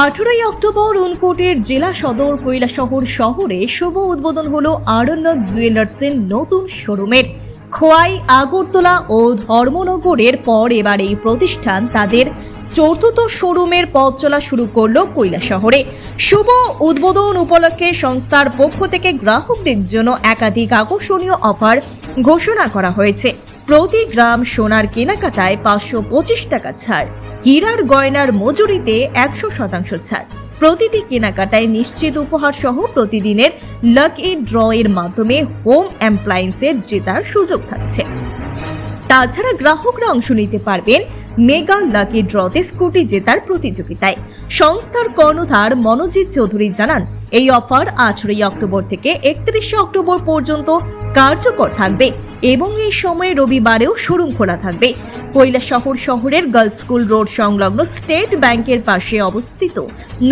আঠেরোই অক্টোবর উনকোটের জেলা সদর কৈলাসহর শহরে শুভ উদ্বোধন হল আরণ্যক জুয়েলার্সের নতুন শোরুমের। খোয়াই, আগরতলা ও ধর্মনগরের পর এবার এই প্রতিষ্ঠান তাদের চতুর্থ শোরুমের পথ চলা শুরু করল কৈলাসহরে। শুভ উদ্বোধন উপলক্ষে সংস্থার পক্ষ থেকে গ্রাহকদের জন্য একাধিক আকর্ষণীয় অফার ঘোষণা করা হয়েছে। প্রতি গ্রাম সোনার কেনাকাটায় পাঁচশো পঁচিশ টাকা ছাড়। হীরার গয়নার মজুরিতে একশো শতাংশ ছাড়। প্রতিটি কেনাকাটায় নিশ্চিত উপহার সহ প্রতিদিনের লাকি ড্র এর মাধ্যমে হোম অ্যাপ্লায়েন্সের জেতার সুযোগ থাকছে। তাছাড়া গ্রাহকরা অংশ নিতে পারবেন মেগা লাকি ড্রতে স্কুটি জেতার প্রতিযোগিতায়। সংস্থার কর্ণধার মনোজিৎ চৌধুরী জানান, এই অফার আঠেরোই অক্টোবর থেকে একত্রিশে অক্টোবর পর্যন্ত কার্যকর থাকবে এবং এই সময়ে রবিবারেও শোরুম খোলা থাকবে। কৈলাসহর শহরের গার্লস স্কুল রোড সংলগ্ন স্টেট ব্যাংকের পাশে অবস্থিত।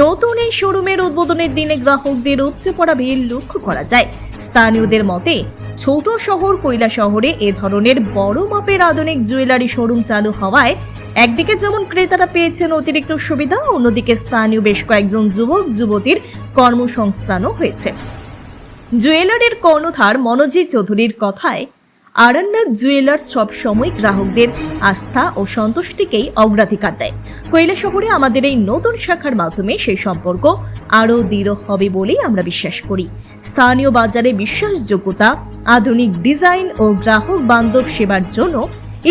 নতুন এই শোরুমের উদ্বোধনের দিনে গ্রাহকদের উপচে পড়া ভিড় লক্ষ্য করা যায়। স্থানীয়দের মতে ছোট শহর কৈলা শহরে এ ধরনের বড় মাপের আধুনিক জুয়েলারি শোরুম চালু হওয়ায় একদিকে যেমন ক্রেতারা পেয়েছেন অতিরিক্ত সুবিধা, অন্যদিকে স্থানীয় বেশ কয়েকজন যুবক, যুবতীর কর্মসংস্থানও হয়েছে। জুয়েলারির কর্ণধার মনোজিৎ চৌধুরীর কথায় আরণ্যক জুয়েলার্স সবসময় গ্রাহকদের আস্থা ও সন্তুষ্টিকেই অগ্রাধিকার দেয়। কৈলা শহরে আমাদের এই নতুন শাখার মাধ্যমে সেই সম্পর্ক আরও দৃঢ় হবে বলেই আমরা বিশ্বাস করি। স্থানীয় বাজারে বিশ্বাসযোগ্যতা, আধুনিক ডিজাইন ও গ্রাহক বান্ধব সেবার জন্য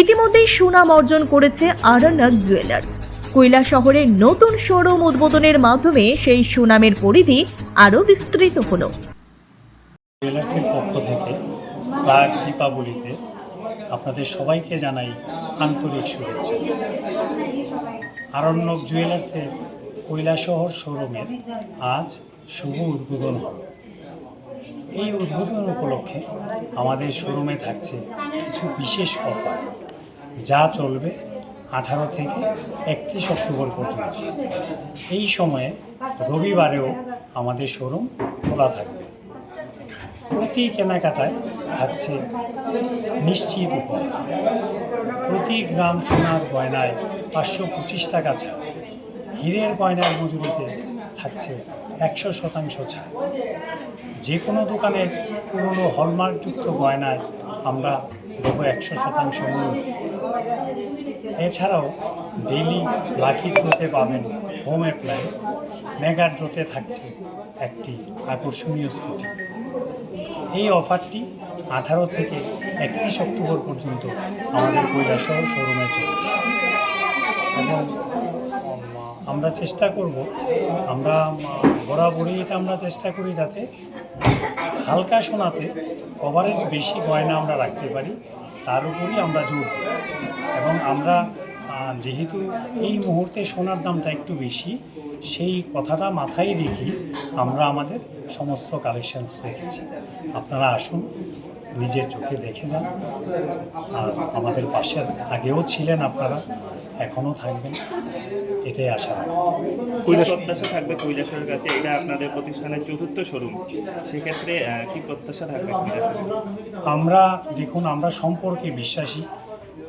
ইতিমধ্যেই সুনাম অর্জন করেছে আরণ্যক জুয়েলার্স। কৈলা শহরের নতুন শোরুম উদ্বোধনের মাধ্যমে সেই সুনামের পরিধি আরও বিস্তৃত হলো। জুয়েলার্সের পক্ষ থেকে প্রাক দীপাবলিতে আপনাদের সবাইকে জানাই আন্তরিক শুভেচ্ছা। আরণ্যক জুয়েলার্সের কৈলাসহর শোরুমের আজ শুভ উদ্বোধন হবে। এই উদ্বোধন উপলক্ষে আমাদের শোরুমে থাকছে কিছু বিশেষ অফার, যা চলবে আঠারো থেকে একত্রিশ অক্টোবর পর্যন্ত। এই সময়ে রবিবারেও আমাদের শোরুম খোলা থাকবে। প্রতি কেনাকাটায় থাকছে নিশ্চিত উপহার। প্রতি গ্রাম সোনার গয়নায় পাঁচশো পঁচিশ টাকা ছাড়। হীরের গয়নার মজুরিতে থাকছে একশো শতাংশ ছাড়। যে কোনো দোকানের পুরনো হলমার্কযুক্ত গয়নায় আমরা দেবো একশো শতাংশ মূল্য। এছাড়াও ডেইলি লাকি ড্রোতে পাবেন হোম অ্যাপ্লায়েন্স। মেগা ড্রোতে থাকছে একটি আকর্ষণীয় স্কুটি। এই অফারটি আঠারো থেকে একত্রিশ অক্টোবর পর্যন্ত আমাদের কৈলাসহর শোরুমে চলবে। এবং আমরা চেষ্টা করব, আমরা বরাবরই এটা আমরা চেষ্টা করি যাতে হালকা সোনাতে কভারেজ বেশি গয়না আমরা রাখতে পারি, তার উপরই আমরা জোর এবং আমরা আহ, যেহেতু এই মুহূর্তে সোনার দামটা একটু বেশি সেই কথাটা মাথায় রেখে আমরা আমাদের সমস্ত কালেকশনস রেখেছি। আপনারা আসুন নিজের চোখে দেখে যান। আর আমাদের পাশে আগেও ছিলেন আপনারা এখনও থাকবেন। এটাই আশা কৈলাস প্রত্যাশা থাকবে কৈলাসের কাছে? এটা আপনাদের প্রতিষ্ঠানের চতুর্থ শোরুম। সেক্ষেত্রে কি প্রত্যাশা থাকবে আমরা দেখুন আমরা সম্পর্কে বিশ্বাসী।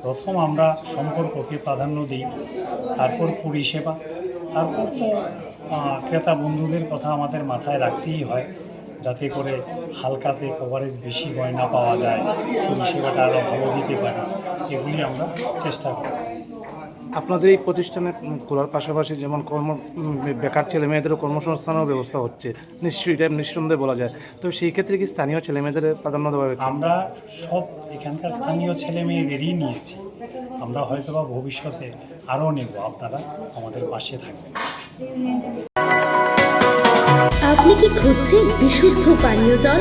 প্রথম আমরা সম্পর্ককে প্রাধান্য দিই, তারপর পরিষেবা তারপর তো ক্রেতা বন্ধুদের কথা আমাদের মাথায় রাখতেই হয়, যাতে করে হালকাতে কভারেজ বেশি গয়না পাওয়া যায় পরিষেবাটা আরও ভালো দিতে পারি, এগুলি আমরা চেষ্টা করি। আপনাদের এই প্রতিষ্ঠানে খোলার পাশাপাশি যেমন কর্ম বেকার ছেলে মেয়েদেরও কর্মসংস্থানের ব্যবস্থা হচ্ছে। নিশ্চয়ই এটা নিঃসন্দেহে বলা যায়। তো সেই ক্ষেত্রে কি স্থানীয় ছেলে মেয়েদের প্রাধান্য দেওয়া হয়েছে? আমরা সব এখানকার স্থানীয় ছেলে মেয়েদেরই নিয়েছি। আমরা হয়তো বা ভবিষ্যতে আরও নেব আপনারা আমাদের পাশে থাকবেন। আপনি কি খুঁজছেন বিশুদ্ধ পানীয় জল?